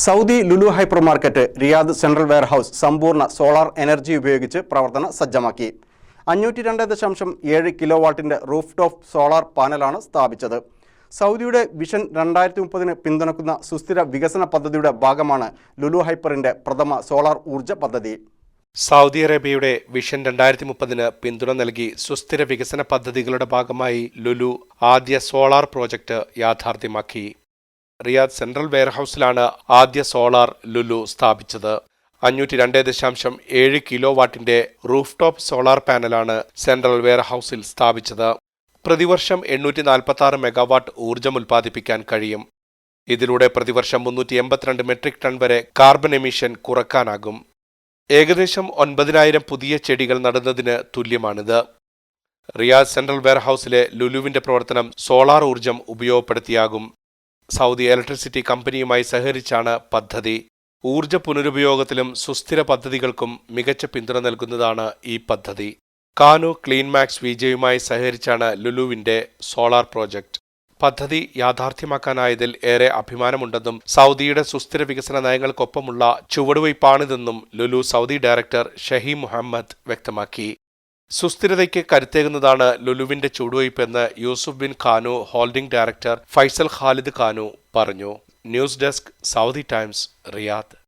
Saudi Lulu hyper market Riyadh central warehouse സമ്പൂർണ solar energy ഉപയോഗിച്ച് പ്രവർത്തന സജ്ജമാക്കി. അഞ്ഞൂറ്റി രണ്ട് ദശാംശം ഏഴ് കിലോ വാട്ടിന്റെ റൂഫ് ടോപ്പ് സോളാർ പാനലാണ് സ്ഥാപിച്ചത്. സൗദിയുടെ വിഷൻ രണ്ടായിരത്തി മുപ്പതിന് പിന്തുണക്കുന്ന സുസ്ഥിര വികസന പദ്ധതിയുടെ ഭാഗമാണ് ലുലു ഹൈപ്പറിന്റെ പ്രഥമ സോളാർ ഊർജ പദ്ധതി. സൗദി അറേബ്യയുടെ വിഷൻ രണ്ടായിരത്തി മുപ്പതിന് പിന്തുണ നൽകി സുസ്ഥിര വികസന പദ്ധതികളുടെ ഭാഗമായി ലുലു ആദ്യ സോളാർ പ്രോജക്റ്റ് യാഥാർത്ഥ്യമാക്കി. റിയാദ് സെൻട്രൽ വെയർഹൌസിലാണ് ആദ്യ സോളാർ ലുലു സ്ഥാപിച്ചത്. അഞ്ഞൂറ്റി രണ്ട് ദശാംശം ഏഴ് കിലോ വാട്ടിന്റെ റൂഫ് ടോപ്പ് സോളാർ പാനലാണ് സെൻട്രൽ വെയർഹൌസിൽ സ്ഥാപിച്ചത്. പ്രതിവർഷം എണ്ണൂറ്റി നാൽപ്പത്തി ആറ് മെഗാവാട്ട് ഊർജം ഉൽപ്പാദിപ്പിക്കാൻ കഴിയും. ഇതിലൂടെ പ്രതിവർഷം മുന്നൂറ്റി എൺപത്തിരണ്ട് മെട്രിക് ടൺ വരെ കാർബൺ എമിഷൻ കുറക്കാനാകും. ഏകദേശം ഒൻപതിനായിരം പുതിയ ചെടികൾ നടുന്നതിന് തുല്യമാണിത്. റിയാസ് സെൻട്രൽ വെയർഹൌസിലെ ലുലുവിന്റെ പ്രവർത്തനം സോളാർ ഊർജം ഉപയോഗപ്പെടുത്തിയാകും. സൗദി ഇലക്ട്രിസിറ്റി കമ്പനിയുമായി സഹകരിച്ചാണ് പദ്ധതി. ഊർജ പുനരുപയോഗത്തിലും സുസ്ഥിര പദ്ധതികൾക്കും മികച്ച പിന്തുണ നൽകുന്നതാണ് ഈ പദ്ധതി. കാനു ക്ലീൻ മാക്സ് വിജയുമായി സഹകരിച്ചാണ് ലുലുവിന്റെ സോളാർ പ്രോജക്റ്റ് പദ്ധതി യാഥാർത്ഥ്യമാക്കാനായതിൽ ഏറെ അഭിമാനമുണ്ടെന്നും സൗദിയുടെ സുസ്ഥിര വികസന നയങ്ങൾക്കൊപ്പമുള്ള ചുവടുവയ്പ്പാണിതെന്നും ലുലു സൗദി ഡയറക്ടർ ഷഹീം മുഹമ്മദ് വ്യക്തമാക്കി. സുസ്ഥിരതയ്ക്ക് കരുത്തേകുന്നതാണ് ലുലുവിന്റെ ചുവടുവയ്പ്പെന്ന് Yusuf bin Kanoo Holding director Faisal Khalid Kanoo പറഞ്ഞു. News desk Saudi Times Riyadh.